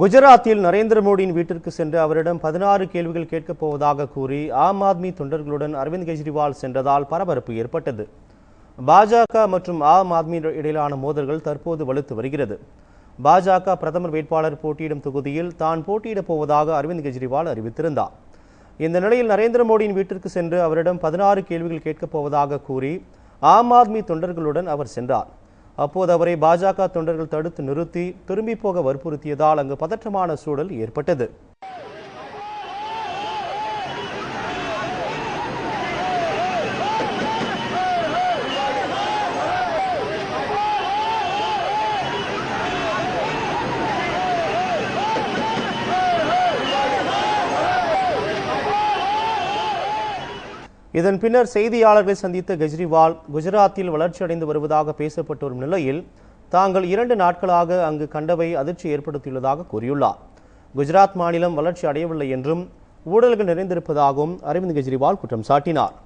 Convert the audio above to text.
குஜராத்தில் நரேந்திர மோடியின் வீட்டிற்கு சென்று அவரிடம் பதினாறு கேள்விகள் கேட்கப் போவதாக கூறி ஆம் ஆத்மி தொண்டர்களுடன் அரவிந்த் கெஜ்ரிவால் சென்றதால் பரபரப்பு ஏற்பட்டது. பாஜக மற்றும் ஆம் ஆத்மி இடையிலான மோதல்கள் தற்போது வலுத்து வருகிறது. பாஜக பிரதமர் வேட்பாளர் போட்டியிடும் தொகுதியில் தான் போட்டியிடப் போவதாக அரவிந்த் கெஜ்ரிவால் அறிவித்திருந்தார். இந்த நிலையில் நரேந்திர மோடியின் வீட்டிற்கு சென்று அவரிடம் பதினாறு கேள்விகள் கேட்கப் போவதாக கூறி ஆம் ஆத்மி தொண்டர்களுடன் அவர் சென்றார். அப்போது அவரை பாஜக தொண்டர்கள் தடுத்து நிறுத்தி திரும்பி போக வற்புறுத்தியதால் அங்கு பதற்றமான சூழல் ஏற்பட்டது. இதன் பின்னர் செய்தியாளர்களை சந்தித்த கெஜ்ரிவால் குஜராத்தில் வளர்ச்சியடைந்து வருவதாக பேசப்பட்டு வரும் நிலையில் தாங்கள் இரண்டு நாட்களாக அங்கு கண்டவை அதிர்ச்சி ஏற்படுத்தியுள்ளதாக கூறியுள்ளார். குஜராத் மாநிலம் வளர்ச்சி அடையவில்லை என்றும் ஊழல்கள் நிறைந்திருப்பதாகவும் அரவிந்த் கெஜ்ரிவால் குற்றம் சாட்டினார்.